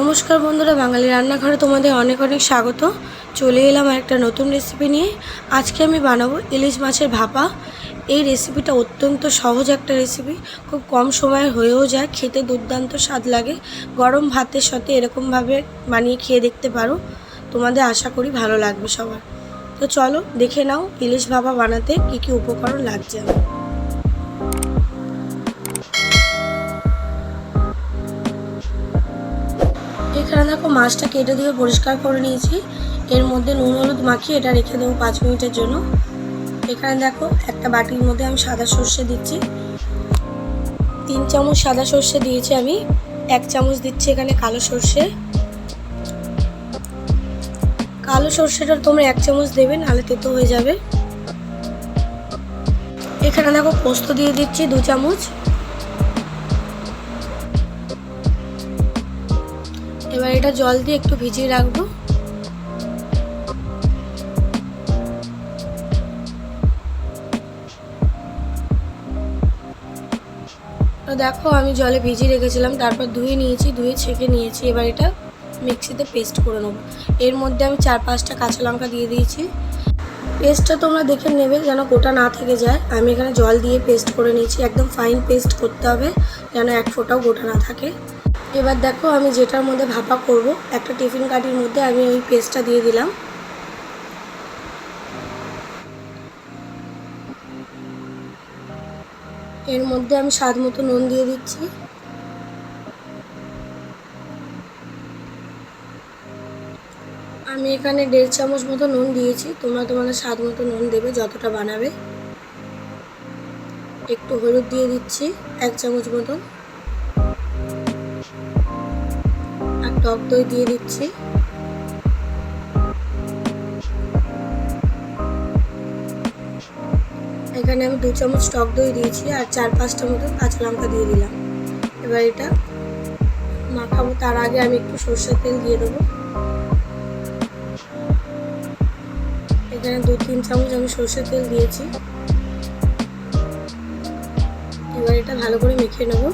নমস্কার বন্ধুরা, বাঙালি রান্নাঘরে তোমাদের অনেক অনেক স্বাগত। চলে এলাম একটা নতুন রেসিপি নিয়ে। আজকে আমি বানাবো ইলিশ মাছের ভাপা। এই রেসিপিটা অত্যন্ত সহজ একটা রেসিপি খুব কম সময়ে হয়েও যায়, খেতে দুর্দান্ত স্বাদ লাগে। গরম ভাতের সাথে এরকমভাবে বানিয়ে খেয়ে দেখতে পারো। তোমাদের আশা করি ভালো লাগবে সবার। তো চলো দেখে নাও ইলিশ ভাপা বানাতে কী কী উপকরণ লাগছে আমার। এখানে দেখো, মাছটা কেটে দিয়ে পরিষ্কার করে নিয়েছি। এর মধ্যে নুন হলুদ মাখিয়ে এটা রেখে দেবো পাঁচ মিনিটের জন্য। এখানে দেখো, একটা বাটির মধ্যে আমি সাদা সর্ষে দিচ্ছি। তিন চামচ সাদা সর্ষে দিয়েছি আমি, এক চামচ দিচ্ছি এখানে কালো সর্ষে। কালো সর্ষেটা তোমরা এক চামচ দেবে, নাহলে তেতো হয়ে যাবে। এখানে দেখো পোস্ত দিয়ে দিচ্ছি দু চামচ। এবার এটা জল দিয়ে একটু ভিজিয়ে রাখব। দেখো, আমি জলে ভিজিয়ে রেখেছিলাম, তারপর ধুয়ে নিয়েছি, ধুয়ে ছেঁকে নিয়েছি। এবার এটা মিক্সিতে পেস্ট করে নেব। এর মধ্যে আমি চার পাঁচটা কাঁচা লঙ্কা দিয়ে দিয়েছি। পেস্টটা তোমরা দেখে নেবে যেন গোটা না থেকে যায়। আমি এখানে জল দিয়ে পেস্ট করে নিয়েছি। একদম ফাইন পেস্ট করতে হবে যেন এক ফোঁটাও গোটা না থাকে। এবার দেখো আমি যেটার মধ্যে ভাপা করব, একটা টিফিন কাঠির মধ্যে আমি ওই পেস্টটা দিয়ে দিলাম। এর মধ্যে আমি স্বাদ মতো নুন দিয়ে দিচ্ছি। আমি এখানে দেড় চামচ মতো নুন দিয়েছি, তোমরা তোমাদের স্বাদ মতো নুন দেবে, যতটা বানাবে। একটু হলুদ দিয়ে দিচ্ছি, এক চামচ মতন। টক দই দিয়ে দিচ্ছি। এখানে আমি দু চামচ টক দই দিয়েছি আর চার পাঁচটা মতো কাঁচা লঙ্কা দিয়ে দিলাম। এবার এটা মাখাবো, তার আগে আমি একটু সর্ষের তেল দিয়ে দেবো। এখানে দু তিন চামচ আমি সর্ষের তেল দিয়েছি। এবার এটা ভালো করে মেখে নেব।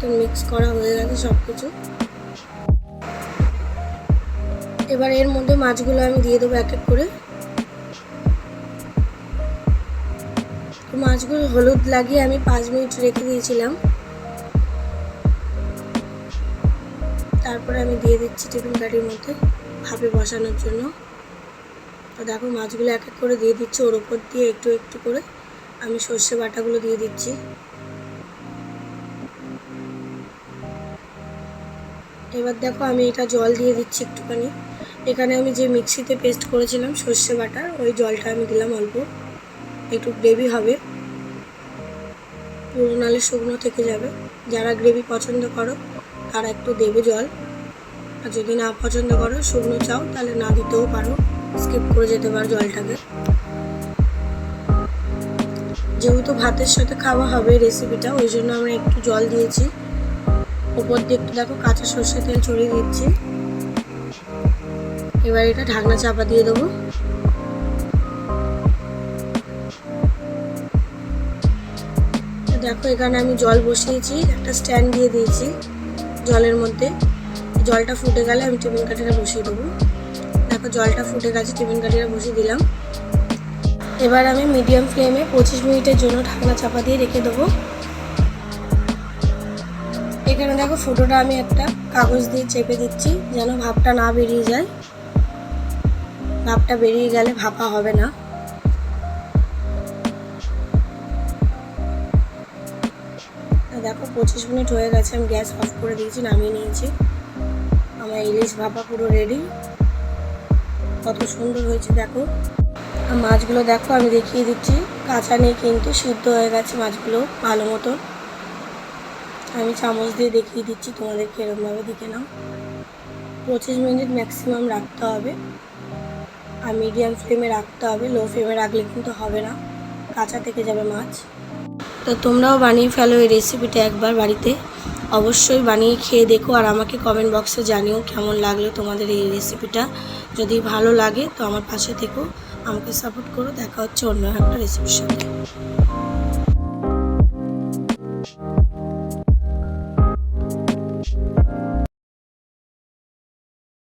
মতো মিক্স করা হয়ে গেছে সব কিছু এবার এর মধ্যে মাছগুলো আমি দিয়ে দেবো এক এক করে। মাছগুলো হলুদ লাগিয়ে আমি পাঁচ মিনিট রেখে দিয়েছিলাম। তারপরে আমি দিয়ে দিচ্ছি টিফিন কাঠির মধ্যে ভাপে বসানোর জন্য। তো দেখো মাছগুলো এক এক করে দিয়ে দিচ্ছি, ওর ওপর দিয়ে একটু একটু করে আমি সর্ষে বাটাগুলো দিয়ে দিচ্ছি। এবার দেখো আমি এটা জল দিয়ে দিচ্ছি একটুখানি। এখানে আমি যে মিক্সিতে পেস্ট করেছিলাম সর্ষে বাটার ওই জলটা আমি দিলাম অল্প। একটু গ্রেভি হবে। পুরো নালে শুকনো থেকে যাবে। যারা গ্রেভি পছন্দ করো, তারা একটু দেবে জল। আর যদি না পছন্দ করো, শুকনো চাও, তাহলে না দিতেও পারো। স্কিপ করে যেতে পারো জলটাকে। যেহেতু ভাতের সাথে খাওয়া হবে রেসিপিটা ওই জন্য আমরা একটু জল দিয়েছি। উপর দিয়ে একটু দেখো কাঁচা সর্ষে তেল ছড়িয়ে দিচ্ছি। এবার এটা ঢাকনা চাপা দিয়ে দেবো। দেখো এখানে আমি জল বসিয়েছি, একটা স্ট্যান্ড দিয়ে দিয়েছি জলের মধ্যে। জলটা ফুটে গেলে আমি টিফিন কাঠিটা বসিয়ে দেবো। দেখো জলটা ফুটে গেছে, টিফিন কাঠিটা বসিয়ে দিলাম। এবার আমি মিডিয়াম ফ্লেমে পঁচিশ মিনিটের জন্য ঢাকনা চাপা দিয়ে রেখে দেবো। এখানে দেখো ফোটোটা আমি একটা কাগজ দিয়ে চেপে দিচ্ছি, যেন ভাপটা না বেরিয়ে যায়। ভাপটা বেরিয়ে গেলে ভাপা হবে না। দেখো পঁচিশ মিনিট হয়ে গেছে, আমি গ্যাস অফ করে দিয়েছি, নামিয়ে নিয়েছি। আমার ইলিশ ভাপা পুরো রেডি কত সুন্দর হয়েছে, দেখো। মাছগুলো দেখো, আমি দেখিয়ে দিচ্ছি। কাঁচা নেই কিন্তু, সিদ্ধ হয়ে গেছে মাছগুলো ভালো মতো আমি চামচ দিয়ে দেখিয়ে দিচ্ছি, তোমাদেরকে এরকমভাবে দেখে নাও। পঁচিশ মিনিট ম্যাক্সিমাম রাখতে হবে। আর মিডিয়াম ফ্লেমে রাখতে হবে। লো ফ্লেমে রাখলে কিন্তু হবে না। কাঁচা থেকে যাবে মাছ। তো তোমরাও বানিয়ে ফেলো এই রেসিপিটা একবার বাড়িতে। অবশ্যই বানিয়ে খেয়ে দেখো আর আমাকে কমেন্ট বক্সে জানিও কেমন লাগল তোমাদের এই রেসিপিটা যদি ভালো লাগে তো আমার পাশে থেকো। আমাকে সাপোর্ট করো। দেখা হচ্ছে অন্য একটা রেসিপির সাথে।